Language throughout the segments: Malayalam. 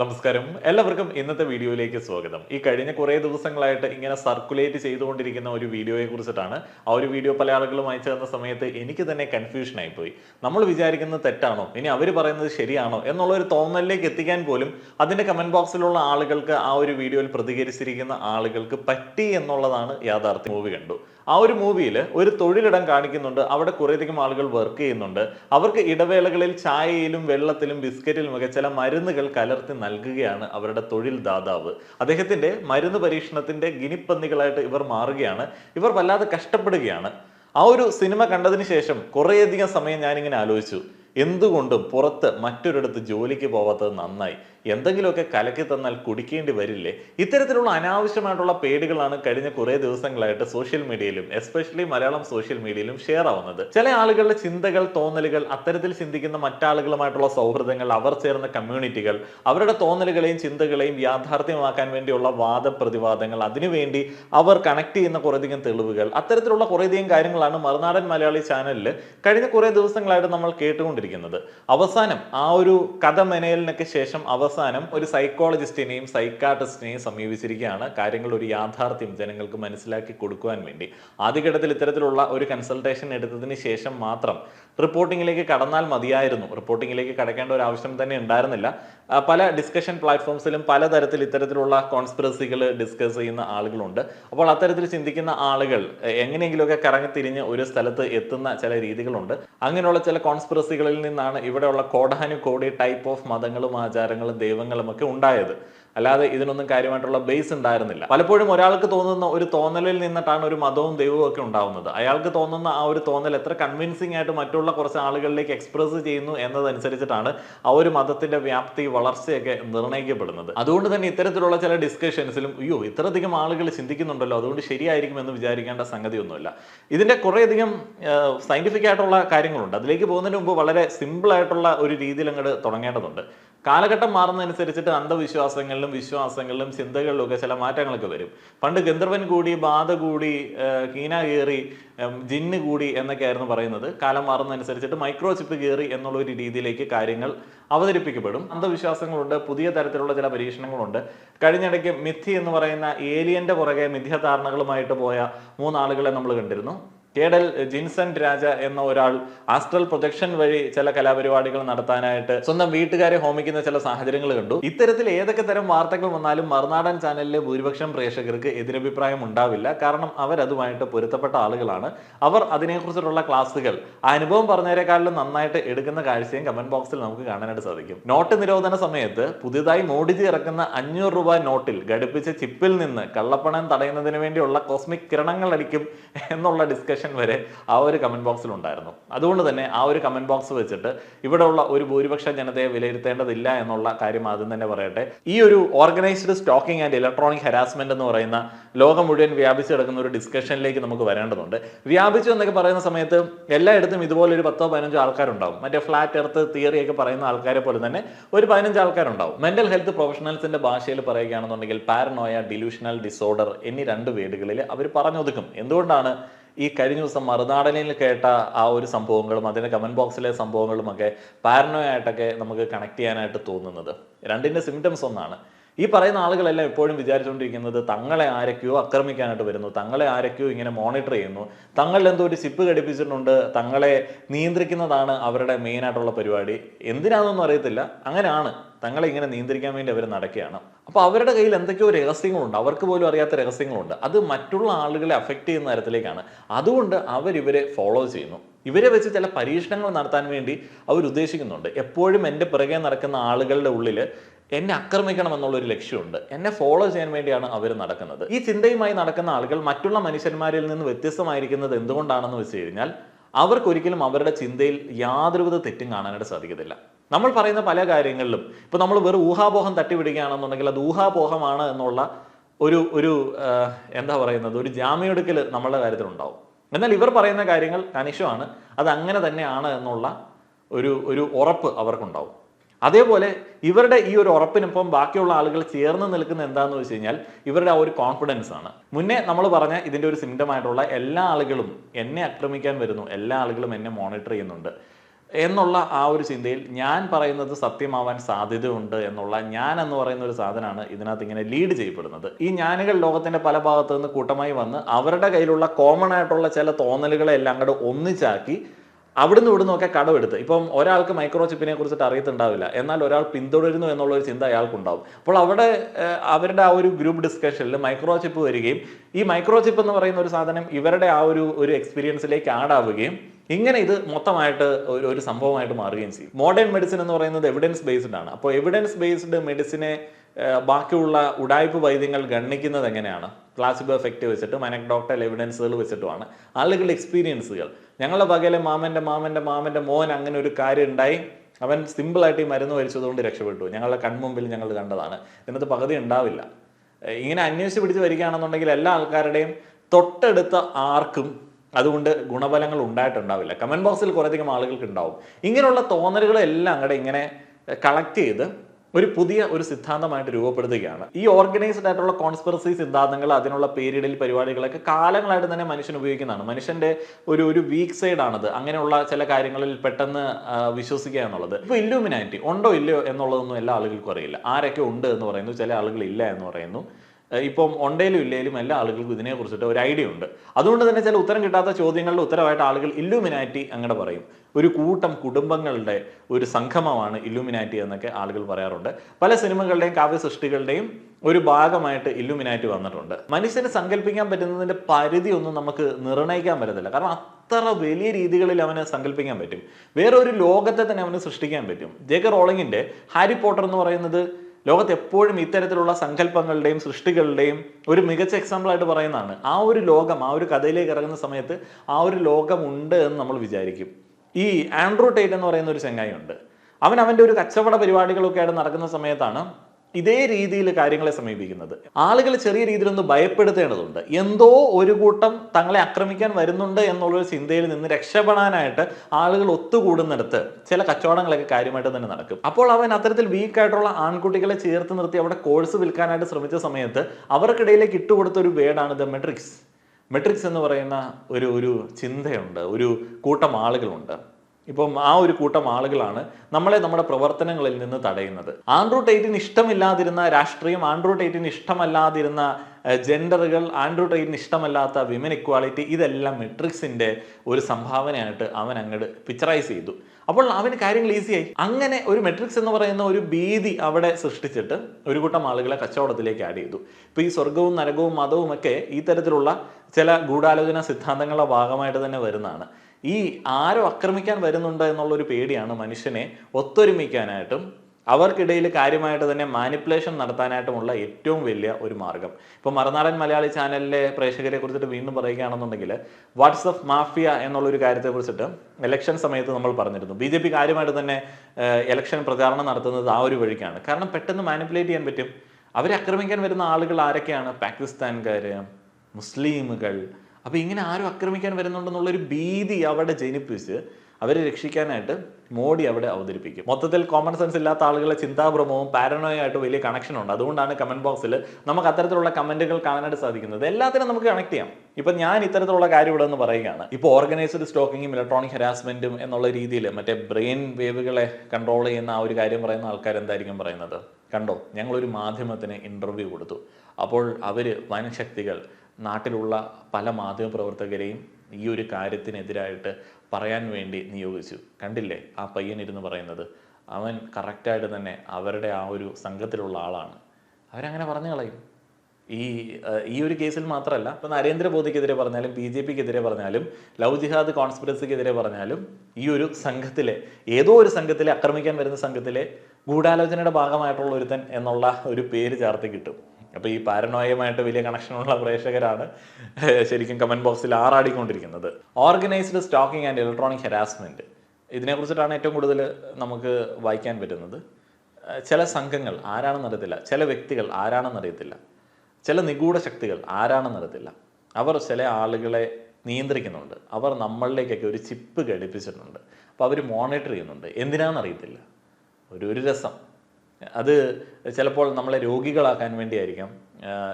നമസ്കാരം. എല്ലാവർക്കും ഇന്നത്തെ വീഡിയോയിലേക്ക് സ്വാഗതം. ഈ കഴിഞ്ഞ കുറേ ദിവസങ്ങളായിട്ട് ഇങ്ങനെ സർക്കുലേറ്റ് ചെയ്തുകൊണ്ടിരിക്കുന്ന ഒരു വീഡിയോയെ കുറിച്ചിട്ടാണ് ആ ഒരു വീഡിയോ പല ആളുകളും അയച്ചു തന്ന സമയത്ത് എനിക്ക് തന്നെ കൺഫ്യൂഷൻ ആയിപ്പോയി നമ്മൾ വിചാരിക്കുന്നത് തെറ്റാണോ? ഇനി അവർ പറയുന്നത് ശരിയാണോ? എന്നുള്ള ഒരു തോന്നലിലേക്ക് എത്തിക്കാൻ പോലും അതിന്റെ കമന്റ് ബോക്സിലുള്ള ആളുകൾക്ക് ആ ഒരു വീഡിയോയിൽ പ്രതികരിച്ചിരിക്കുന്ന ആളുകൾക്ക് പറ്റി എന്നുള്ളതാണ് യാഥാർത്ഥ്യ. മൂവി കണ്ടു. ആ ഒരു മൂവിയിൽ ഒരു തൊഴിലിടം കാണിക്കുന്നുണ്ട്. അവിടെ കുറേയധികം ആളുകൾ വർക്ക് ചെയ്യുന്നുണ്ട്. അവർക്ക് ഇടവേളകളിൽ ചായയിലും വെള്ളത്തിലും ബിസ്ക്കറ്റിലുമൊക്കെ ചില മരുന്നുകൾ കലർത്തി നൽകുകയാണ് അവരുടെ തൊഴിൽ ദാതാവ്. അദ്ദേഹത്തിന്റെ മരുന്ന് പരീക്ഷണത്തിന്റെ ഗിനിപ്പന്നികളായിട്ട് ഇവർ മാറുകയാണ്. ഇവർ വല്ലാതെ കഷ്ടപ്പെടുകയാണ്. ആ ഒരു സിനിമ കണ്ടതിന് ശേഷം കുറേയധികം സമയം ഞാനിങ്ങനെ ആലോചിച്ചു. എന്തുകൊണ്ടും പുറത്ത് മറ്റൊരിടത്ത് ജോലിക്ക് പോവാത്തത് നന്നായി. എന്തെങ്കിലുമൊക്കെ കലക്കി തന്നാൽ കുടിക്കേണ്ടി വരില്ലേ? ഇത്തരത്തിലുള്ള അനാവശ്യമായിട്ടുള്ള പേടികളാണ് കഴിഞ്ഞ കുറേ ദിവസങ്ങളായിട്ട് സോഷ്യൽ മീഡിയയിലും എസ്പെഷ്യലി മലയാളം സോഷ്യൽ മീഡിയയിലും ഷെയർ ആവുന്നത്. ചില ആളുകളുടെ ചിന്തകൾ തോന്നലുകൾ അത്തരത്തിൽ ചിന്തിക്കുന്ന മറ്റാളുകളുമായിട്ടുള്ള സൗഹൃദങ്ങൾ അവർ ചേർന്ന കമ്മ്യൂണിറ്റികൾ അവരുടെ തോന്നലുകളെയും ചിന്തകളെയും യാഥാർത്ഥ്യമാക്കാൻ വേണ്ടിയുള്ള വാദപ്രതിവാദങ്ങൾ അതിനുവേണ്ടി അവർ കണക്ട് ചെയ്യുന്ന കുറേയധികം തെളിവുകൾ അത്തരത്തിലുള്ള കുറേയധികം കാര്യങ്ങളാണ് മറുനാടൻ മലയാളി ചാനലിൽ കഴിഞ്ഞ കുറേ ദിവസങ്ങളായിട്ട് നമ്മൾ കേട്ടുകൊണ്ടിരിക്കുന്നത്. അവസാനം ആ ഒരു കഥ മെനയലിനൊക്കെ ശേഷം അവസാനം ഒരു സൈക്കോളജിസ്റ്റിനെയും സൈക്കാട്രിസ്റ്റിനെയും സമീപിച്ചിരിക്കുകയാണ്. കാര്യങ്ങൾ ഒരു യാഥാർത്ഥ്യം ജനങ്ങൾക്ക് മനസ്സിലാക്കി കൊടുക്കുവാൻ വേണ്ടി. ആദ്യഘട്ടത്തിൽ ഇത്തരത്തിലുള്ള ഒരു കൺസൾട്ടേഷൻ എടുത്തതിന് ശേഷം മാത്രം റിപ്പോർട്ടിങ്ങിലേക്ക് കടന്നാൽ മതിയായിരുന്നു. റിപ്പോർട്ടിങ്ങിലേക്ക് കടക്കേണ്ട ഒരു ആവശ്യം തന്നെ ഉണ്ടായിരുന്നില്ല. പല ഡിസ്കഷൻ പ്ലാറ്റ്ഫോംസിലും പലതരത്തിൽ ഇത്തരത്തിലുള്ള കോൺസ്പിറസികൾ ഡിസ്കസ് ചെയ്യുന്ന ആളുകളുണ്ട്. അപ്പോൾ അത്തരത്തിൽ ചിന്തിക്കുന്ന ആളുകൾ എങ്ങനെയെങ്കിലുമൊക്കെ കറങ്ങിത്തിരിഞ്ഞ് ഒരു സ്ഥലത്ത് എത്തുന്ന ചില രീതികളുണ്ട്. അങ്ങനെയുള്ള ചില കോൺസ്പിറസികളിൽ നിന്നാണ് ഇവിടെയുള്ള കോടാനു കോടി ടൈപ്പ് ഓഫ് മതങ്ങളും ആചാരങ്ങളും ദൈവങ്ങളും ഒക്കെ ഉണ്ടായത്. അല്ലാതെ ഇതിനൊന്നും കാര്യമായിട്ടുള്ള ബേസ് ഉണ്ടായിരുന്നില്ല. പലപ്പോഴും ഒരാൾക്ക് തോന്നുന്ന ഒരു തോന്നലിൽ നിന്നിട്ടാണ് ഒരു മതവും ദൈവവും ഒക്കെ ഉണ്ടാവുന്നത്. അയാൾക്ക് തോന്നുന്ന ആ ഒരു തോന്നൽ എത്ര കൺവിൻസിംഗ് ആയിട്ട് മറ്റുള്ള കുറച്ച് ആളുകളിലേക്ക് എക്സ്പ്രസ് ചെയ്യുന്നു എന്നതനുസരിച്ചിട്ടാണ് ആ ഒരു മതത്തിന്റെ വ്യാപ്തി വളർച്ചയൊക്കെ നിർണയിക്കപ്പെടുന്നത് അതുകൊണ്ട് തന്നെ ഇത്തരത്തിലുള്ള ചില ഡിസ്കഷൻസിലും അയ്യോ ഇത്രയധികം ആളുകൾ ചിന്തിക്കുന്നുണ്ടല്ലോ അതുകൊണ്ട് ശരിയായിരിക്കും എന്ന് വിചാരിക്കേണ്ട സംഗതിയൊന്നുമില്ല. ഇതിന്റെ കുറേയധികം സയന്റിഫിക് ആയിട്ടുള്ള കാര്യങ്ങളുണ്ട്. അതിലേക്ക് പോകുന്നതിന് മുമ്പ് വളരെ സിമ്പിൾ ആയിട്ടുള്ള ഒരു രീതിയിൽ അങ്ങോട്ട് തുടങ്ങേണ്ടതുണ്ട്. കാലഘട്ടം മാറുന്നതനുസരിച്ചിട്ട് അന്ധവിശ്വാസങ്ങളിലും വിശ്വാസങ്ങളിലും ചിന്തകളിലും ഒക്കെ ചില മാറ്റങ്ങളൊക്കെ വരും. പണ്ട് ഗന്ധർവൻ കൂടി ബാധ കൂടി കീന കയറി ജിന്ന് കൂടി എന്നൊക്കെയായിരുന്നു പറയുന്നത്. കാലം മാറുന്നതനുസരിച്ചിട്ട് മൈക്രോ ചിപ്പ് കയറി എന്നുള്ള ഒരു രീതിയിലേക്ക് കാര്യങ്ങൾ അവതരിപ്പിക്കപ്പെടും. അന്ധവിശ്വാസങ്ങളുണ്ട് പുതിയ തരത്തിലുള്ള ചില പരീക്ഷണങ്ങളുണ്ട്. കഴിഞ്ഞിടയ്ക്ക് മിഥി എന്ന് പറയുന്ന ഏലിയന്റെ പുറകെ മിഥ്യാധാരണകളുമായിട്ട് പോയ മൂന്നാളുകളെ നമ്മൾ കണ്ടിരുന്നു. കേഡൽ ജിൻസൺ രാജ എന്ന ഒരാൾ ആസ്ട്രൽ പ്രൊജക്ഷൻ വഴി ചില കലാപരിപാടികൾ നടത്താനായിട്ട് സ്വന്തം വീട്ടുകാരെ ഹോമിക്കുന്ന ചില സാഹചര്യങ്ങൾ കണ്ടു. ഇത്തരത്തിൽ ഏതൊക്കെ തരം വാർത്തകൾ വന്നാലും മറുനാടൻ ചാനലിലെ ഭൂരിപക്ഷം പ്രേക്ഷകർക്ക് എതിരഭിപ്രായം ഉണ്ടാവില്ല. കാരണം അവർ അതുമായിട്ട് പൊരുത്തപ്പെട്ട ആളുകളാണ്. അവർ അതിനെക്കുറിച്ചുള്ള ക്ലാസ്സുകൾ അനുഭവം പറഞ്ഞതിനേക്കാളും നന്നായിട്ട് എടുക്കുന്ന കാഴ്ചയും കമന്റ് ബോക്സിൽ നമുക്ക് കാണാനായിട്ട് സാധിക്കും. നോട്ട് നിരോധന സമയത്ത് പുതിയതായി മോഡിജി ഇറക്കുന്ന അഞ്ഞൂറ് രൂപ നോട്ടിൽ ഘടിപ്പിച്ച ചിപ്പിൽ നിന്ന് കള്ളപ്പണം തടയുന്നതിന് വേണ്ടിയുള്ള കോസ്മിക് കിരണങ്ങൾ അടിക്കും എന്നുള്ള ഡിസ്കഷൻ വരെ ആ ഒരു കമന്റ് ബോക്സിൽ ഉണ്ടായിരുന്നു. അതുകൊണ്ട് തന്നെ ആ ഒരു കമന്റ് ബോക്സ് വെച്ചിട്ട് ഇവിടെയുള്ള ഒരു ഭൂരിപക്ഷ ജനതയെ വിലയിരുത്തേണ്ടതില്ല എന്നുള്ള കാര്യം ആദ്യം തന്നെ പറയട്ടെ. ഈ ഒരു organised stalking and electronic harassment എന്ന് പറയുന്ന ലോകം മുഴുവൻ വ്യാപിച്ചു കിടക്കുന്ന ഒരു ഡിസ്കഷനിലേക്ക് നമുക്ക് വരേണ്ടതുണ്ട്. വ്യാപിച്ചു എന്നൊക്കെ പറയുന്ന സമയത്ത് എല്ലായിടത്തും ഇതുപോലെ ഒരു പത്തോ പതിനഞ്ചോ ആൾക്കാരുണ്ടാവും. മറ്റേ ഫ്ലാറ്റ് എർത്ത് തിയറി ഒക്കെ പറയുന്ന ആൾക്കാരെ പോലെ തന്നെ ഒരു പതിനഞ്ച് ആൾക്കാരുണ്ടാവും. മെന്റൽ ഹെൽത്ത് പ്രൊഫഷണൽസിന്റെ ഭാഷയിൽ പറയുകയാണെന്നുണ്ടെങ്കിൽ പാരനോയ ഡിലൂഷണൽ ഡിസോർഡർ എന്നീ രണ്ട് വേടുകളിൽ അവർ പറഞ്ഞൊതുക്കും. എന്തുകൊണ്ടാണ് ഈ കഴിഞ്ഞ ദിവസം മറുനാടനിൽ കേട്ട ആ ഒരു സംഭവങ്ങളും അതിന്റെ കമന്റ് ബോക്സിലെ സംഭവങ്ങളുമൊക്കെ ഒക്കെ പാരനോ ആയിട്ടൊക്കെ നമുക്ക് കണക്ട് ചെയ്യാനായിട്ട് തോന്നുന്നത്. രണ്ടിന്റെ സിംറ്റംസ് ഒന്നാണ്. ഈ പറയുന്ന ആളുകളെല്ലാം എപ്പോഴും വിചാരിച്ചുകൊണ്ടിരിക്കുന്നത് തങ്ങളെ ആരൊക്കെയോ ആക്രമിക്കാനായിട്ട് വരുന്നു തങ്ങളെ ആരൊക്കെയോ ഇങ്ങനെ മോണിറ്റർ ചെയ്യുന്നു തങ്ങളിൽ എന്തോ ഒരു സിപ്പ് ഘടിപ്പിച്ചിട്ടുണ്ട് തങ്ങളെ നിയന്ത്രിക്കുന്നതാണ് അവരുടെ മെയിൻ ആയിട്ടുള്ള പരിപാടി. എന്തിനാണെന്നൊന്നും അറിയത്തില്ല. അങ്ങനെയാണ്. തങ്ങളെ ഇങ്ങനെ നിയന്ത്രിക്കാൻ വേണ്ടി അവർ നടക്കുകയാണ്. അപ്പോൾ അവരുടെ കയ്യിൽ എന്തൊക്കെയോ രഹസ്യങ്ങളുണ്ട്. അവർക്ക് പോലും അറിയാത്ത രഹസ്യങ്ങളുണ്ട്. അത് മറ്റുള്ള ആളുകളെ അഫക്റ്റ് ചെയ്യുന്ന തരത്തിലേക്കാണ്. അതുകൊണ്ട് അവർ ഇവരെ ഫോളോ ചെയ്യുന്നു. ഇവരെ വെച്ച് ചില പരീക്ഷണങ്ങൾ നടത്താൻ വേണ്ടി അവർ ഉദ്ദേശിക്കുന്നുണ്ട് എപ്പോഴും എന്റെ പിറകെ നടക്കുന്ന ആളുകളുടെ ഉള്ളിൽ എന്നെ ആക്രമിക്കണം എന്നുള്ള ഒരു ലക്ഷ്യമുണ്ട്. എന്നെ ഫോളോ ചെയ്യാൻ വേണ്ടിയാണ് അവർ നടക്കുന്നത്. ഈ ചിന്തയുമായി നടക്കുന്ന ആളുകൾ മറ്റുള്ള മനുഷ്യന്മാരിൽ നിന്ന് വ്യത്യസ്തമായിരിക്കുന്നത് എന്തുകൊണ്ടാണെന്ന് വെച്ച് കഴിഞ്ഞാൽ അവർക്കൊരിക്കലും അവരുടെ ചിന്തയിൽ യാതൊരുവിധ തെറ്റും കാണാനായിട്ട് സാധിക്കത്തില്ല. നമ്മൾ പറയുന്ന പല കാര്യങ്ങളിലും ഇപ്പൊ നമ്മൾ വെറും ഊഹാപോഹം തട്ടിവിടുകയാണെന്നുണ്ടെങ്കിൽ അത് ഊഹാപോഹമാണ് എന്നുള്ള ഒരു ഒരു എന്താ പറയുന്നത് ഒരു ജാമ്യമെടുക്കൽ നമ്മളുടെ കാര്യത്തിലുണ്ടാവും. എന്നാൽ ഇവർ പറയുന്ന കാര്യങ്ങൾ കനിഷമാണ് അത് അങ്ങനെ തന്നെയാണ് എന്നുള്ള ഒരു ഒരു ഉറപ്പ് അവർക്കുണ്ടാവും. അതേപോലെ ഇവരുടെ ഈ ഒരു ഉറപ്പിനൊപ്പം ബാക്കിയുള്ള ആളുകൾ ചേർന്ന് നിൽക്കുന്ന എന്താന്ന് വെച്ച് കഴിഞ്ഞാൽ ഇവരുടെ ആ ഒരു കോൺഫിഡൻസ് ആണ്. മുന്നേ നമ്മൾ പറഞ്ഞ ഇതിന്റെ ഒരു സിംറ്റം ആയിട്ടുള്ള എല്ലാ ആളുകളും എന്നെ ആക്രമിക്കാൻ വരുന്നു എല്ലാ ആളുകളും എന്നെ മോണിറ്റർ ചെയ്യുന്നുണ്ട് എന്നുള്ള ആ ഒരു ചിന്തയിൽ ഞാൻ പറയുന്നത് സത്യമാവാൻ സാധ്യതയുണ്ട് എന്നുള്ള ഞാൻ എന്ന് പറയുന്ന ഒരു സാധനമാണ് ഇതിനകത്ത് ഇങ്ങനെ ലീഡ് ചെയ്യപ്പെടുന്നത്. ഈ ഞാനുകൾ ലോകത്തിന്റെ പല ഭാഗത്തു നിന്ന് കൂട്ടമായി വന്ന് അവരുടെ കയ്യിലുള്ള കോമൺ ആയിട്ടുള്ള ചില തോന്നലുകളെ എല്ലാം കൂടെ ഒന്നിച്ചാക്കി അവിടുന്ന് ഇവിടുന്ന് ഒക്കെ കടമെടുത്ത് ഇപ്പം ഒരാൾക്ക് മൈക്രോ ചിപ്പിനെ കുറിച്ചിട്ട് അറിയത്തുണ്ടാവില്ല. എന്നാൽ ഒരാൾ പിന്തുടരുന്നു എന്നുള്ള ഒരു ചിന്ത അയാൾക്കുണ്ടാവും. അപ്പോൾ അവിടെ അവരുടെ ആ ഒരു ഗ്രൂപ്പ് ഡിസ്കഷനിൽ മൈക്രോ ചിപ്പ് വരികയും ഈ മൈക്രോ ചിപ്പ് എന്ന് പറയുന്ന ഒരു സാധനം ഇവരുടെ ആ ഒരു ഒരു എക്സ്പീരിയൻസിലേക്ക് ആഡ് ആവുകയും ഇങ്ങനെ ഇത് മൊത്തമായിട്ട് ഒരു ഒരു സംഭവമായിട്ട് മാറുകയും ചെയ്യും. മോഡേൺ മെഡിസിൻ എന്ന് പറയുന്നത് എവിഡൻസ് ബേസ്ഡ് ആണ്. അപ്പോൾ എവിഡൻസ് ബേസ്ഡ് മെഡിസിനെ ബാക്കിയുള്ള ഉടായ്പ വൈദ്യങ്ങൾ ഗണ്ണിക്കുന്നത് എങ്ങനെയാണ്? പ്ലാസിബോ എഫക്റ്റ് വെച്ചിട്ടും അനക്ഡോക്ടൽ എവിഡൻസുകൾ വെച്ചിട്ടുമാണ്. ആളുകളുടെ എക്സ്പീരിയൻസുകൾ ഞങ്ങളുടെ വകയിലെ മാമന്റെ മാമന്റെ മാമന്റെ മോൻ അങ്ങനെ ഒരു കാര്യം ഉണ്ടായി. അവൻ സിമ്പിളായിട്ട് ഈ മരുന്ന് വലിച്ചതുകൊണ്ട് രക്ഷപ്പെട്ടു. ഞങ്ങളുടെ കൺമുമ്പിൽ ഞങ്ങൾ കണ്ടതാണ്. ഇതിനകത്ത് പകുതി ഉണ്ടാവില്ല. ഇങ്ങനെ അന്വേഷിച്ച് പിടിച്ച് വരികയാണെന്നുണ്ടെങ്കിൽ എല്ലാ ആൾക്കാരുടെയും തൊട്ടടുത്ത ആർക്കും അതുകൊണ്ട് ഗുണഫലങ്ങൾ ഉണ്ടായിട്ടുണ്ടാവില്ല. കമന്റ് ബോക്സിൽ കുറേയധികം ആളുകൾക്ക് ഉണ്ടാവും. ഇങ്ങനെയുള്ള തോന്നലുകളെല്ലാം അങ്ങടെ ഇങ്ങനെ കളക്ട് ചെയ്ത് ഒരു പുതിയ ഒരു സിദ്ധാന്തമായിട്ട് രൂപപ്പെടുത്തുകയാണ്. ഈ ഓർഗനൈസ്ഡ് ആയിട്ടുള്ള കോൺസ്പിറസി സിദ്ധാന്തങ്ങൾ അതിനുള്ള പേരിടൽ പരിപാടികളൊക്കെ കാലങ്ങളായിട്ട് തന്നെ മനുഷ്യൻ ഉപയോഗിക്കുന്നതാണ്. മനുഷ്യന്റെ ഒരു ഒരു വീക്ക് സൈഡ് ആണത്. അങ്ങനെയുള്ള ചില കാര്യങ്ങളിൽ പെട്ടെന്ന് വിശ്വസിക്കുക എന്നുള്ളത്. ഇപ്പൊ ഇല്ലുമിനാറ്റി ഉണ്ടോ ഇല്ലയോ എന്നുള്ളതൊന്നും എല്ലാ ആളുകൾക്കും അറിയില്ല. ആരൊക്കെ ഉണ്ട് എന്ന് പറയുന്നു ചില ആളുകൾ ഇല്ല എന്ന് പറയുന്നു. ഇപ്പം ഉണ്ടേലും ഇല്ലേലും എല്ലാ ആളുകൾക്കും ഇതിനെ കുറിച്ചിട്ട് ഒരു ഐഡിയ ഉണ്ട്. അതുകൊണ്ട് തന്നെ ചില ഉത്തരം കിട്ടാത്ത ചോദ്യങ്ങളുടെ ഉത്തരവായിട്ട് ആളുകൾ ഇല്ലുമിനാറ്റി അങ്ങനെ പറയും. ഒരു കൂട്ടം കുടുംബങ്ങളുടെ ഒരു സംഗമമാണ് ഇല്ലുമിനാറ്റി എന്നൊക്കെ ആളുകൾ പറയാറുണ്ട്. പല സിനിമകളുടെയും കാവ്യ സൃഷ്ടികളുടെയും ഒരു ഭാഗമായിട്ട് ഇല്ലുമിനാറ്റി വന്നിട്ടുണ്ട്. മനുഷ്യന് സങ്കല്പിക്കാൻ പറ്റുന്നതിന്റെ പരിധി ഒന്നും നമുക്ക് നിർണയിക്കാൻ പറ്റത്തില്ല. കാരണം അത്ര വലിയ രീതികളിൽ അവന് സങ്കല്പിക്കാൻ പറ്റും. വേറൊരു ലോകത്തെ തന്നെ അവന് സൃഷ്ടിക്കാൻ പറ്റും. ജേക്കർ റോളിങ്ങിന്റെ ഹാരി പോട്ടർ എന്ന് പറയുന്നത് ലോകത്ത് എപ്പോഴും ഇത്തരത്തിലുള്ള സങ്കല്പങ്ങളുടെയും സൃഷ്ടികളുടെയും ഒരു മികച്ച എക്സാമ്പിൾ ആയിട്ട് പറയുന്നതാണ്. ആ ഒരു ലോകം ആ ഒരു കഥയിലേക്ക് ഇറങ്ങുന്ന സമയത്ത് ആ ഒരു ലോകമുണ്ട് എന്ന് നമ്മൾ വിചാരിക്കും. ഈ ആൻഡ്രൂ ടൈറ്റ് എന്ന് പറയുന്ന ഒരു ചങ്ങായി ഉണ്ട്. അവൻ അവന്റെ ഒരു കച്ചവട പരിപാടികളൊക്കെ ആയിട്ട് നടക്കുന്ന സമയത്താണ് ഇതേ രീതിയിൽ കാര്യങ്ങളെ സമീപിക്കുന്നത്. ആളുകൾ ചെറിയ രീതിയിലൊന്ന് ഭയപ്പെടുത്തേണ്ടതുണ്ട്. എന്തോ ഒരു കൂട്ടം തങ്ങളെ ആക്രമിക്കാൻ വരുന്നുണ്ട് എന്നുള്ളൊരു ചിന്തയിൽ നിന്ന് രക്ഷപ്പെടാനായിട്ട് ആളുകൾ ഒത്തുകൂടുന്നിടത്ത് ചില കച്ചവടങ്ങളൊക്കെ കാര്യമായിട്ട് തന്നെ നടക്കും. അപ്പോൾ അവൻ അത്തരത്തിൽ വീക്ക് ആയിട്ടുള്ള ആൺകുട്ടികളെ ചേർത്ത് നിർത്തി അവിടെ കോഴ്സ് വിൽക്കാനായിട്ട് ശ്രമിച്ച സമയത്ത് അവർക്കിടയിലേക്ക് ഇട്ടുകൊടുത്ത ഒരു വേർഡാണ് ദ മെട്രിക്സ് മെട്രിക്സ് എന്ന് പറയുന്ന ഒരു ഒരു ചിന്തയുണ്ട്. ഒരു കൂട്ടം ആളുകളുണ്ട്. ഇപ്പം ആ ഒരു കൂട്ടം ആളുകളാണ് നമ്മളെ നമ്മുടെ പ്രവർത്തനങ്ങളിൽ നിന്ന് തടയുന്നത്. ആൻഡ്രൂ ടൈറ്റിന് ഇഷ്ടമില്ലാതിരുന്ന രാഷ്ട്രീയം ആൻഡ്രൂ ടൈറ്റിന് ഇഷ്ടമല്ലാതിരുന്ന ജെൻഡറുകൾ ആൻഡ്രൂ ടൈറ്റിന് ഇഷ്ടമല്ലാത്ത വിമൻ ഇക്വാളിറ്റി ഇതെല്ലാം മെട്രിക്സിന്റെ ഒരു സംഭാവനയായിട്ട് അവൻ അങ്ങോട്ട് പിക്ചറൈസ് ചെയ്തു. അപ്പോൾ അവന് കാര്യങ്ങൾ ഈസിയായി. അങ്ങനെ ഒരു മെട്രിക്സ് എന്ന് പറയുന്ന ഒരു ഭീതി അവിടെ സൃഷ്ടിച്ചിട്ട് ഒരു കൂട്ടം ആളുകളെ കച്ചവടത്തിലേക്ക് ആഡ് ചെയ്തു. ഇപ്പൊ ഈ സ്വർഗവും നരകവും മതവും ഒക്കെ ഈ തരത്തിലുള്ള ചില ഗൂഢാലോചന സിദ്ധാന്തങ്ങളുടെ ഭാഗമായിട്ട് തന്നെ വരുന്നതാണ്. ഈ ആരോ ആക്രമിക്കാൻ വരുന്നുണ്ട് എന്നുള്ളൊരു പേടിയാണ് മനുഷ്യനെ ഒത്തൊരുമിക്കാനായിട്ടും അവർക്കിടയിൽ കാര്യമായിട്ട് തന്നെ മാനിപ്പുലേഷൻ നടത്താനായിട്ടുമുള്ള ഏറ്റവും വലിയ ഒരു മാർഗം. ഇപ്പോൾ മറുനാടൻ മലയാളി ചാനലിലെ പ്രേക്ഷകരെ കുറിച്ചിട്ട് വീണ്ടും പറയുകയാണെന്നുണ്ടെങ്കിൽ വാട്സപ്പ് മാഫിയ എന്നുള്ളൊരു കാര്യത്തെ കുറിച്ചിട്ട് ഇലക്ഷൻ സമയത്ത് നമ്മൾ പറഞ്ഞിരുന്നു. ബി ജെ പി കാര്യമായിട്ട് തന്നെ ഇലക്ഷൻ പ്രചാരണം നടത്തുന്നത് ആ ഒരു വഴിക്കാണ്. കാരണം പെട്ടെന്ന് മാനിപ്പുലേറ്റ് ചെയ്യാൻ പറ്റും. അവരെ ആക്രമിക്കാൻ വരുന്ന ആളുകൾ ആരൊക്കെയാണ്? പാകിസ്ഥാൻകാർ മുസ്ലിമുകൾ അപ്പൊ ഇങ്ങനെ ആരും ആക്രമിക്കാൻ വരുന്നുണ്ടെന്നുള്ളൊരു ഭീതി അവിടെ ജനിപ്പിച്ച് അവരെ രക്ഷിക്കാനായിട്ട് മോഡി അവിടെ അവതരിപ്പിക്കും. മൊത്തത്തിൽ കോമൺ സെൻസ് ഇല്ലാത്ത ആളുകളെ ചിന്താഭ്രമവും പാരനോയായിട്ട് വലിയ കണക്ഷൻ ഉണ്ട്. അതുകൊണ്ടാണ് കമന്റ് ബോക്സിൽ നമുക്ക് അത്തരത്തിലുള്ള കമന്റുകൾ കാണാനായിട്ട് സാധിക്കുന്നത്. എല്ലാത്തിനും നമുക്ക് കണക്ട് ചെയ്യാം. ഇപ്പൊ ഞാൻ ഇത്തരത്തിലുള്ള കാര്യം ഇവിടെ നിന്ന് പറയുകയാണ്. ഇപ്പോൾ ഓർഗനൈസ്ഡ് സ്റ്റോക്കിങ്ങും ഇലക്ട്രോണിക് ഹരാസ്മെന്റും എന്നുള്ള രീതിയിൽ മറ്റേ ബ്രെയിൻ വേവുകളെ കൺട്രോൾ ചെയ്യുന്ന ആ ഒരു കാര്യം പറയുന്ന ആൾക്കാർ എന്തായിരിക്കും പറയുന്നത്? കണ്ടോ? ഞങ്ങളൊരു മാധ്യമത്തിന് ഇന്റർവ്യൂ കൊടുത്തു. അപ്പോൾ അവർ വൻശക്തികൾ നാട്ടിലുള്ള പല മാധ്യമപ്രവർത്തകരെയും ഈ ഒരു കാര്യത്തിനെതിരായിട്ട് പറയാൻ വേണ്ടി നിയോഗിച്ചു. കണ്ടില്ലേ? ആ പയ്യൻ ഇരുന്ന് പറയുന്നത്. അവൻ കറക്റ്റായിട്ട് തന്നെ അവരുടെ ആ ഒരു സംഘത്തിലുള്ള ആളാണ്. അവരങ്ങനെ പറഞ്ഞു കളയും. ഈ ഈ ഒരു കേസിൽ മാത്രമല്ല ഇപ്പം നരേന്ദ്രമോദിക്കെതിരെ പറഞ്ഞാലും ബി ജെ പിക്കെതിരെ പറഞ്ഞാലും ലവ് ജിഹാദ് കോൺസ്പിറസിക്കെതിരെ പറഞ്ഞാലും ഈ ഒരു സംഘത്തിലെ ഏതോ ഒരു സംഘത്തിലെ ആക്രമിക്കാൻ വരുന്ന സംഘത്തിലെ ഗൂഢാലോചനയുടെ ഭാഗമായിട്ടുള്ള ഒരുത്തൻ എന്നുള്ള ഒരു പേര് ചേർത്ത് കിട്ടും. അപ്പൊ ഈ പാരനോയമായിട്ട് വലിയ കണക്ഷനുള്ള പ്രേക്ഷകരാണ് ശരിക്കും കമന്റ് ബോക്സിൽ ആറാടിക്കൊണ്ടിരിക്കുന്നത്. Organised stalking and electronic harassment ഇതിനെക്കുറിച്ചിട്ടാണ് ഏറ്റവും കൂടുതൽ നമുക്ക് വായിക്കാൻ പറ്റുന്നത്. ചില സംഘങ്ങൾ ആരാണെന്ന് അറിയത്തില്ല. ചില വ്യക്തികൾ ആരാണെന്ന് അറിയത്തില്ല. ചില നിഗൂഢ ശക്തികൾ ആരാണെന്ന് അറിയത്തില്ല. അവർ ചില ആളുകളെ നിയന്ത്രിക്കുന്നുണ്ട്. അവർ നമ്മളിലേക്കൊക്കെ ഒരു ചിപ്പ് ഘടിപ്പിച്ചിട്ടുണ്ട്. അപ്പോൾ അവർ മോണിറ്റർ ചെയ്യുന്നുണ്ട്. എന്തിനാണെന്ന് അറിയത്തില്ല? ഒരു ഒരു രസം. അത് ചിലപ്പോൾ നമ്മളെ രോഗികളാക്കാൻ വേണ്ടിയായിരിക്കാം.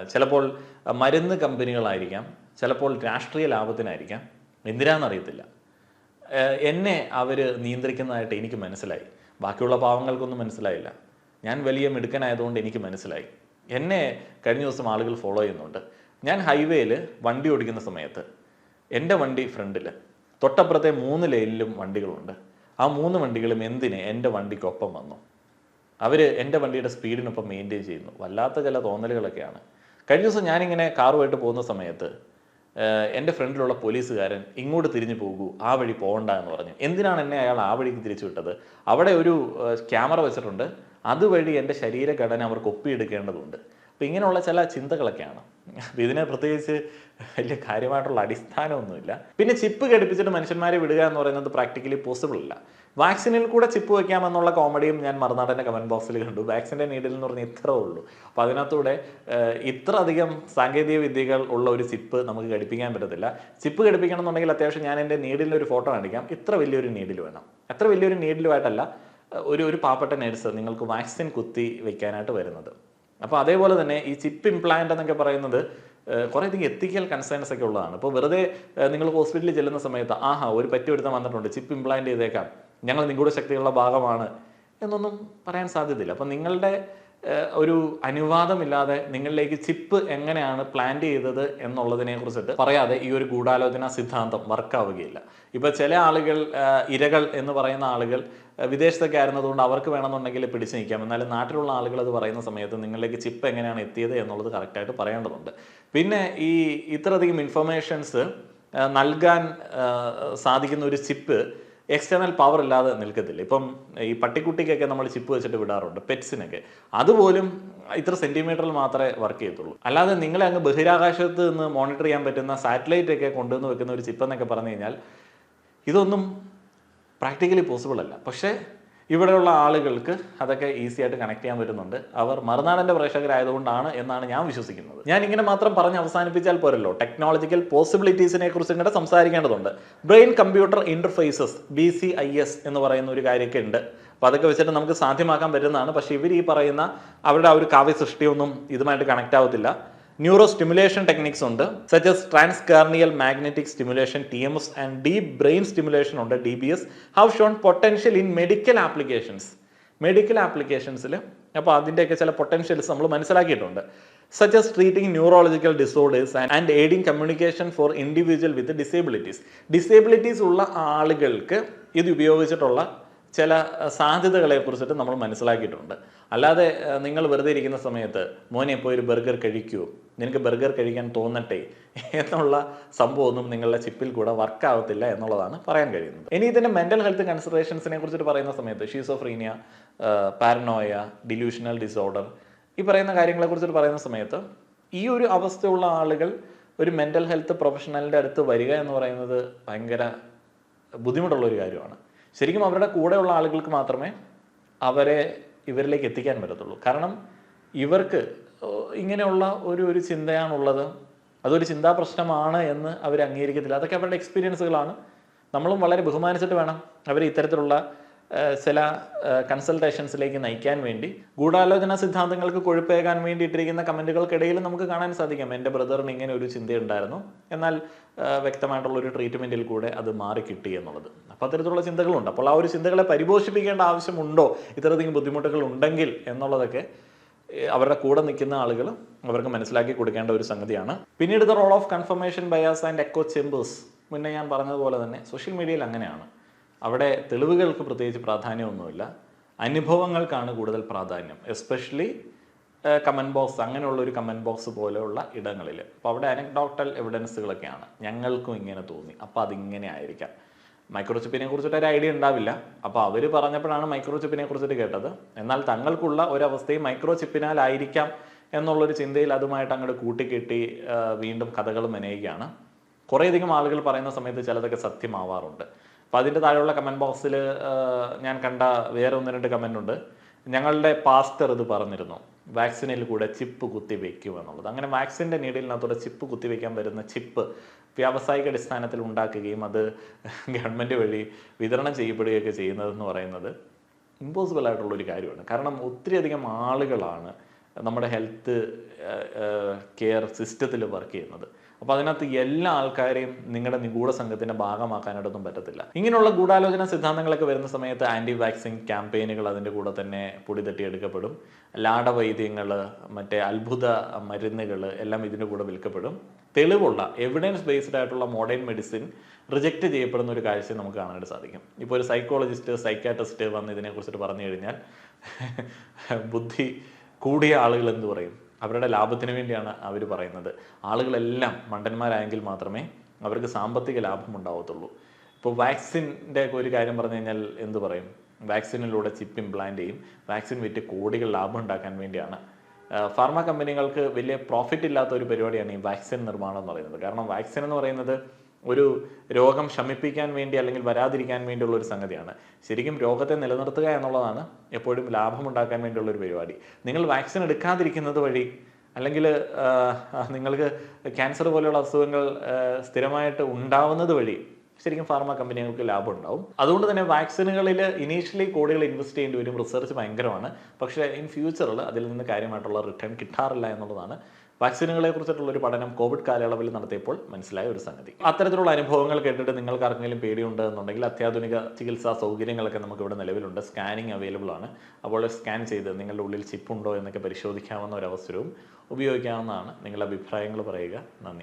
ചിലപ്പോൾ മരുന്ന് കമ്പനികളായിരിക്കാം. ചിലപ്പോൾ രാഷ്ട്രീയ ലാഭത്തിനായിരിക്കാം. എന്തിനാണെന്നറിയത്തില്ല എന്നെ അവർ നിയന്ത്രിക്കുന്നതായിട്ട് എനിക്ക് മനസ്സിലായി. ബാക്കിയുള്ള പാവങ്ങൾക്കൊന്നും മനസ്സിലായില്ല. ഞാൻ വലിയ മിടുക്കനായതുകൊണ്ട് എനിക്ക് മനസ്സിലായി. എന്നെ കഴിഞ്ഞ ദിവസം ആളുകൾ ഫോളോ ചെയ്യുന്നുണ്ട്. ഞാൻ ഹൈവേയിൽ വണ്ടി ഓടിക്കുന്ന സമയത്ത് എന്റെ വണ്ടി ഫ്രണ്ടിൽ തൊട്ടപ്പുറത്തെ മൂന്ന് ലൈനിലും വണ്ടികളുണ്ട്. ആ മൂന്ന് വണ്ടികളും എന്തിന് എന്റെ വണ്ടിക്കൊപ്പം വന്നു? അവർ എന്റെ വണ്ടിയുടെ സ്പീഡിനൊപ്പം മെയിന്റെയിൻ ചെയ്യുന്നു. വല്ലാത്ത ചില തോന്നലുകളൊക്കെയാണ്. കഴിഞ്ഞ ദിവസം ഞാനിങ്ങനെ കാറുമായിട്ട് പോകുന്ന സമയത്ത് എന്റെ ഫ്രണ്ടിലുള്ള പോലീസുകാരൻ ഇങ്ങോട്ട് തിരിഞ്ഞു പോകൂ ആ വഴി പോകണ്ട എന്ന് പറഞ്ഞു. എന്തിനാണ് എന്നെ അയാൾ ആ വഴിക്ക് തിരിച്ചു വിട്ടത്? അവിടെ ഒരു ക്യാമറ വെച്ചിട്ടുണ്ട്. അതുവഴി എന്റെ ശരീരഘടന അവർക്ക് ഒപ്പിയെടുക്കേണ്ടതുണ്ട്. അപ്പം ഇങ്ങനെയുള്ള ചില ചിന്തകളൊക്കെയാണ്. ഇതിന് പ്രത്യേകിച്ച് വലിയ കാര്യമായിട്ടുള്ള അടിസ്ഥാനമൊന്നുമില്ല. പിന്നെ ചിപ്പ് ഘടിപ്പിച്ചിട്ട് മനുഷ്യന്മാരെ വിടുക എന്ന് പറയുന്നത് പ്രാക്ടിക്കലി പോസിബിൾ അല്ല. വാക്സിനിൽ കൂടെ ചിപ്പ് വയ്ക്കാമെന്നുള്ള കോമഡിയും ഞാൻ മറുനാടന്റെ കമന്റ് ബോക്സിൽ കണ്ടു. വാക്സിന്റെ നീഡിൽ എന്ന് പറഞ്ഞാൽ ഇത്ര ഉള്ളൂ. അപ്പോൾ അതിനകത്തൂടെ ഇത്ര അധികം സാങ്കേതിക വിദ്യകൾ ഉള്ള ഒരു ചിപ്പ് നമുക്ക് ഘടിപ്പിക്കാൻ പറ്റത്തില്ല. ചിപ്പ് ഘടിപ്പിക്കണം എന്നുണ്ടെങ്കിൽ അത്യാവശ്യം ഞാൻ എന്റെ നീഡിലിന്റെ ഒരു ഫോട്ടോ കാണിക്കാം. ഇത്ര വലിയൊരു നീഡിൽ വേണം. എത്ര വലിയൊരു നീഡിലുമായിട്ടല്ല ഒരു ഒരു പാവപ്പെട്ട നേഴ്സ് നിങ്ങൾക്ക് വാക്സിൻ കുത്തി വയ്ക്കാനായിട്ട് വരുന്നത്. അപ്പോൾ അതേപോലെ തന്നെ ഈ ചിപ്പ് ഇംപ്ലാന്റ് എന്നൊക്കെ പറയുന്നത് കുറേ കുറേയധികം എത്തിക്കൽ കൺസേൺസ് ഒക്കെ ഉള്ളതാണ്. ഇപ്പോൾ വെറുതെ നിങ്ങൾ ഹോസ്പിറ്റലിൽ ചെല്ലുന്ന സമയത്ത് ആഹാ ഒരു പറ്റി ഒരുത്തം വന്നിട്ടുണ്ട്. ചിപ്പ് ഇംപ്ലാന്റ് ചെയ്തേക്കാം. ഞങ്ങൾ നിങ്ങളുടെ ശക്തികളുടെ ഭാഗമാണ് എന്നൊന്നും പറയാൻ സാധ്യതയില്ല. അപ്പം നിങ്ങളുടെ ഒരു അനുവാദമില്ലാതെ നിങ്ങളിലേക്ക് ചിപ്പ് എങ്ങനെയാണ് പ്ലാൻ ചെയ്തത് എന്നുള്ളതിനെ കുറിച്ചിട്ട് പറയാതെ ഈ ഒരു ഗൂഢാലോചന സിദ്ധാന്തം വർക്കാവുകയില്ല ഇപ്പൊ ചില ആളുകൾ ഇരകൾ എന്ന് പറയുന്ന ആളുകൾ വിദേശത്തൊക്കെ ആയിരുന്നതുകൊണ്ട് അവർക്ക് വേണമെന്നുണ്ടെങ്കിൽ പിടിച്ചു നിൽക്കാം. എന്നാലും നാട്ടിലുള്ള ആളുകൾ അത് പറയുന്ന സമയത്ത് നിങ്ങളിലേക്ക് ചിപ്പ് എങ്ങനെയാണ് എത്തിയത് എന്നുള്ളത് കറക്റ്റായിട്ട് പറയേണ്ടതുണ്ട്. പിന്നെ ഈ ഇത്രയധികം ഇൻഫർമേഷൻസ് നൽകാൻ സാധിക്കുന്ന ഒരു ചിപ്പ് എക്സ്റ്റേണൽ പവർ ഇല്ലാതെ നിൽക്കത്തില്ല. ഇപ്പം ഈ പട്ടിക്കുട്ടിക്കൊക്കെ നമ്മൾ ചിപ്പ് വെച്ചിട്ട് വിടാറുണ്ട് പെറ്റ്സിനൊക്കെ അതുപോലും ഇത്ര സെന്റിമീറ്ററിൽ മാത്രമേ വർക്ക് ചെയ്യത്തുള്ളൂ. അല്ലാതെ നിങ്ങളെ അങ്ങ് ബഹിരാകാശത്ത് നിന്ന് മോണിറ്റർ ചെയ്യാൻ പറ്റുന്ന സാറ്റലൈറ്റ് ഒക്കെ കൊണ്ടുവന്ന് വെക്കുന്ന ഒരു ചിപ്പ് എന്നൊക്കെ പറഞ്ഞു കഴിഞ്ഞാൽ ഇതൊന്നും പ്രാക്ടിക്കലി പോസിബിൾ അല്ല. പക്ഷേ ഇവിടെയുള്ള ആളുകൾക്ക് അതൊക്കെ ഈസി ആയിട്ട് കണക്ട് ചെയ്യാൻ പറ്റുന്നുണ്ട്. അവർ മറുനാടന്റെ പ്രേക്ഷകരായതുകൊണ്ടാണ് എന്നാണ് ഞാൻ വിശ്വസിക്കുന്നത്. ഞാൻ ഇങ്ങനെ മാത്രം പറഞ്ഞ് അവസാനിപ്പിച്ചാൽ പോരല്ലോ. ടെക്നോളജിക്കൽ പോസിബിലിറ്റീസിനെ കുറിച്ച് ഇങ്ങോട്ട് സംസാരിക്കേണ്ടതുണ്ട്. Brain computer interfaces B C I s എന്ന് പറയുന്ന ഒരു കാര്യമൊക്കെ ഉണ്ട്. അപ്പോൾ അതൊക്കെ വെച്ചിട്ട് നമുക്ക് സാധ്യമാക്കാൻ പറ്റുന്നതാണ്. പക്ഷേ ഇവർ ഈ പറയുന്ന അവരുടെ ആ ഒരു കാവ്യ സൃഷ്ടിയൊന്നും ഇതുമായിട്ട് കണക്ട് ആവത്തില്ല. ന്യൂറോ സ്റ്റിമുലേഷൻ ടെക്നിക്സ് ഉണ്ട് such as transcranial magnetic stimulation T M S and deep brain stimulation ഉണ്ട് D B S have shown potential in medical applications medical ആപ്ലിക്കേഷൻസിൽ അപ്പോൾ അതിന്റെയൊക്കെ ചില പൊട്ടൻഷ്യൽസ് നമ്മൾ മനസ്സിലാക്കിയിട്ടുണ്ട്. Such as treating neurological disorders and aiding communication for individual with disabilities disabilities ഉള്ള ആളുകൾക്ക് ഇത് ഉപയോഗിച്ചിട്ടുള്ള ചില സാധ്യതകളെ കുറിച്ചിട്ട് നമ്മൾ മനസ്സിലാക്കിയിട്ടുണ്ട്. അല്ലാതെ നിങ്ങൾ വെറുതെ ഇരിക്കുന്ന സമയത്ത് മോനെ പോയി ഒരു ബർഗർ കഴിക്കൂ. നിനക്ക് ബർഗർ കഴിക്കാൻ തോന്നട്ടെ എന്നുള്ള സംഭവമൊന്നും നിങ്ങളുടെ ചിപ്പിൽ കൂടെ വർക്ക് ആവത്തില്ല എന്നുള്ളതാണ് പറയാൻ കഴിയുന്നത്. ഇനി ഇതിന്റെ മെന്റൽ ഹെൽത്ത് കൺസിഡറേഷൻസിനെ കുറിച്ചിട്ട് പറയുന്ന സമയത്ത് ഷീസോഫ്രീനിയ പാരനോയ ഡിലൂഷണൽ ഡിസോർഡർ ഈ പറയുന്ന കാര്യങ്ങളെ കുറിച്ചിട്ട് പറയുന്ന സമയത്ത് ഈ ഒരു അവസ്ഥയുള്ള ആളുകൾ ഒരു മെന്റൽ ഹെൽത്ത് പ്രൊഫഷണലിന്റെ അടുത്ത് വരിക എന്ന് പറയുന്നത് ഭയങ്കര ബുദ്ധിമുട്ടുള്ള ഒരു കാര്യമാണ്. ശരിക്കും അവരുടെ കൂടെയുള്ള ആളുകൾക്ക് മാത്രമേ അവരെ ഇവരിലേക്ക് എത്തിക്കാൻ പറ്റത്തുള്ളൂ. കാരണം ഇവർക്ക് ഇങ്ങനെയുള്ള ഒരു ഒരു ചിന്തയാണുള്ളത്. അതൊരു ചിന്താ പ്രശ്നമാണ് എന്ന് അവർ അംഗീകരിക്കത്തില്ല അതൊക്കെ അവരുടെ എക്സ്പീരിയൻസുകളാണ് നമ്മളും വളരെ ബഹുമാനിച്ചിട്ട് വേണം അവർ ഇത്തരത്തിലുള്ള ചില കൺസൾട്ടേഷൻസിലേക്ക് നയിക്കാൻ വേണ്ടി ഗൂഢാലോചന സിദ്ധാന്തങ്ങൾക്ക് കൊഴുപ്പേകാൻ വേണ്ടി ഇട്ടിരിക്കുന്ന കമന്റുകൾക്കിടയിൽ നമുക്ക് കാണാൻ സാധിക്കാം. എന്റെ ബ്രദറിന് ഇങ്ങനെ ഒരു ചിന്തയുണ്ടായിരുന്നു. എന്നാൽ വ്യക്തമായിട്ടുള്ളൊരു ട്രീറ്റ്മെന്റിൽ കൂടെ അത് മാറി കിട്ടി എന്നുള്ളത്. അപ്പോൾ അത്തരത്തിലുള്ള ചിന്തകളുണ്ട്. അപ്പോൾ ആ ഒരു ചിന്തകളെ പരിപോഷിപ്പിക്കേണ്ട ആവശ്യമുണ്ടോ? ഇത്തരത്തിലും ബുദ്ധിമുട്ടുകൾ ഉണ്ടെങ്കിൽ എന്നുള്ളതൊക്കെ അവരുടെ കൂടെ നിൽക്കുന്ന ആളുകൾ അവർക്ക് മനസ്സിലാക്കി കൊടുക്കേണ്ട ഒരു സംഗതിയാണ്. പിന്നീട് the role of confirmation bias and echo chambers. മുന്നേ ഞാൻ പറഞ്ഞതുപോലെ തന്നെ സോഷ്യൽ മീഡിയയിൽ അങ്ങനെയാണ്. അവിടെ തെളിവുകൾക്ക് പ്രത്യേകിച്ച് പ്രാധാന്യമൊന്നുമില്ല. അനുഭവങ്ങൾക്കാണ് കൂടുതൽ പ്രാധാന്യം. എസ്പെഷ്യലി കമന്റ് ബോക്സ് അങ്ങനെയുള്ള ഒരു കമന്റ് ബോക്സ് പോലെയുള്ള ഇടങ്ങളിൽ അപ്പോൾ അവിടെ അനക്ഡോക്ടൽ എവിഡൻസുകളൊക്കെയാണ് ഞങ്ങൾക്കും ഇങ്ങനെ തോന്നി. അപ്പോൾ അതിങ്ങനെ ആയിരിക്കാം. മൈക്രോചിപ്പിനെ കുറിച്ചിട്ട് ഒരു ഐഡിയ ഉണ്ടാവില്ല. അപ്പോൾ അവർ പറഞ്ഞപ്പോഴാണ് മൈക്രോചിപ്പിനെ കുറിച്ചിട്ട് കേട്ടത്. എന്നാൽ തങ്ങൾക്കുള്ള ഒരവസ്ഥയും മൈക്രോചിപ്പിനാലായിരിക്കാം എന്നുള്ളൊരു ചിന്തയിൽ അതുമായിട്ട് അങ്ങോട്ട് കൂട്ടിക്കെട്ടി വീണ്ടും കഥകൾ മെനയുകയാണ്. കുറേയധികം ആളുകൾ പറയുന്ന സമയത്ത് ചിലതൊക്കെ സത്യമാവാറുണ്ട്. അപ്പോൾ അതിന്റെ താഴെയുള്ള കമന്റ് ബോക്സിൽ ഞാൻ കണ്ട വേറെ ഒന്ന് രണ്ട് കമന്റ് ഉണ്ട്. ഞങ്ങളുടെ പാസ്റ്റർ ഇത് പറഞ്ഞിരുന്നു വാക്സിനിൽ കൂടെ ചിപ്പ് കുത്തി വയ്ക്കും എന്നുള്ളത്. അങ്ങനെ വാക്സിന്റെ നീഡിലിനകത്തൂടെ ചിപ്പ് കുത്തി വെക്കാൻ വരുന്ന ചിപ്പ് വ്യാവസായിക അടിസ്ഥാനത്തിൽ ഉണ്ടാക്കുകയും അത് ഗവൺമെന്റ് വഴി വിതരണം ചെയ്യപ്പെടുകയൊക്കെ ചെയ്യുന്നതെന്ന് പറയുന്നത് ഇമ്പോസിബിൾ ആയിട്ടുള്ള ഒരു കാര്യമാണ്. കാരണം ഒത്തിരിയധികം ആളുകളാണ് നമ്മുടെ ഹെൽത്ത് കെയർ സിസ്റ്റത്തിൽ വർക്ക് ചെയ്യുന്നത്. അപ്പോൾ അതിനകത്ത് എല്ലാ ആൾക്കാരെയും നിങ്ങളുടെ നിഗൂഢ സംഘത്തിന്റെ ഭാഗമാക്കാനായിട്ടൊന്നും പറ്റത്തില്ല. ഇങ്ങനെയുള്ള ഗൂഢാലോചന സിദ്ധാന്തങ്ങളൊക്കെ വരുന്ന സമയത്ത് ആന്റി വാക്സിൻ ക്യാമ്പയിനുകൾ അതിന്റെ കൂടെ തന്നെ പൊടി തട്ടിയെടുക്കപ്പെടും ലാടവൈദ്യങ്ങൾ മറ്റേ അത്ഭുത മരുന്നുകൾ എല്ലാം ഇതിന്റെ കൂടെ വിൽക്കപ്പെടും. തെളിവുള്ള എവിഡൻസ് ബേസ്ഡ് ആയിട്ടുള്ള മോഡേൺ മെഡിസിൻ റിജക്റ്റ് ചെയ്യപ്പെടുന്ന ഒരു കാഴ്ച നമുക്ക് കാണാനായിട്ട് സാധിക്കും. ഇപ്പോൾ ഒരു സൈക്കോളജിസ്റ്റ് സൈക്കാട്രിസ്റ്റ് വന്ന് ഇതിനെക്കുറിച്ചിട്ട് പറഞ്ഞു കഴിഞ്ഞാൽ ബുദ്ധി കൂടിയ ആളുകൾ എന്ന് പറയും. അവരുടെ ലാഭത്തിന് വേണ്ടിയാണ് അവർ പറയുന്നത്. ആളുകളെല്ലാം മണ്ടന്മാരായെങ്കിൽ മാത്രമേ അവർക്ക് സാമ്പത്തിക ലാഭം ഉണ്ടാവത്തുള്ളൂ. ഇപ്പോൾ വാക്സിന്റെ ഒരു കാര്യം പറഞ്ഞു കഴിഞ്ഞാൽ എന്ത് പറയും? വാക്സിനിലൂടെ ചിപ്പ് ഇംപ്ലാന്റ് ചെയ്യും. വാക്സിൻ വിറ്റ് കോടികൾ ലാഭം ഉണ്ടാക്കാൻ വേണ്ടിയാണ്. ഫാർമ കമ്പനികൾക്ക് വലിയ പ്രോഫിറ്റ് ഇല്ലാത്ത ഒരു പരിപാടിയാണ് ഈ വാക്സിൻ നിർമ്മാണം എന്ന് പറയുന്നത്. കാരണം വാക്സിൻ എന്ന് പറയുന്നത് ഒരു രോഗം ശമിപ്പിക്കാൻ വേണ്ടി അല്ലെങ്കിൽ വരാതിരിക്കാൻ വേണ്ടിയുള്ള ഒരു സംഗതിയാണ്. ശരിക്കും രോഗത്തെ നിലനിർത്തുക എന്നുള്ളതാണ് എപ്പോഴും ലാഭമുണ്ടാക്കാൻ വേണ്ടിയുള്ള ഒരു പരിപാടി. നിങ്ങൾ വാക്സിൻ എടുക്കാതിരിക്കുന്നത് വഴി അല്ലെങ്കിൽ നിങ്ങൾക്ക് ക്യാൻസർ പോലെയുള്ള അസുഖങ്ങൾ സ്ഥിരമായിട്ട് ഉണ്ടാവുന്നത് വഴി ശരിക്കും ഫാർമ കമ്പനികൾക്ക് ലാഭം ഉണ്ടാവും. അതുകൊണ്ട് തന്നെ വാക്സിനുകളിൽ ഇനീഷ്യലി കോടികൾ ഇൻവെസ്റ്റ് ചെയ്യേണ്ടി വരും. റിസർച്ച് ഭയങ്കരമാണ്. പക്ഷേ ഇൻ ഫ്യൂച്ചറിൽ അതിൽ നിന്ന് കാര്യമായിട്ടുള്ള റിട്ടേൺ കിട്ടാറില്ല എന്നുള്ളതാണ് വാക്സിനുകളെ കുറിച്ചിട്ടുള്ള ഒരു പഠനം കോവിഡ് കാലയളവിൽ നടത്തിയപ്പോൾ മനസ്സിലായ ഒരു സംഗതി. അത്തരത്തിലുള്ള അനുഭവങ്ങൾ കേട്ടിട്ട് നിങ്ങൾക്ക് ആർക്കെങ്കിലും പേടിയുണ്ട് എന്നുണ്ടെങ്കിൽ അത്യാധുനിക ചികിത്സാ സൗകര്യങ്ങളൊക്കെ നമുക്ക് ഇവിടെ നിലവിലുണ്ട്. സ്കാനിങ് അവൈലബിൾ ആണ്. അപ്പോൾ സ്കാൻ ചെയ്ത് നിങ്ങളുടെ ഉള്ളിൽ ചിപ്പ് ഉണ്ടോ എന്നൊക്കെ പരിശോധിക്കാവുന്ന ഒരു അവസരവും ഉപയോഗിക്കാവുന്നതാണ്. നിങ്ങളുടെ അഭിപ്രായങ്ങൾ പറയുക. നന്ദി.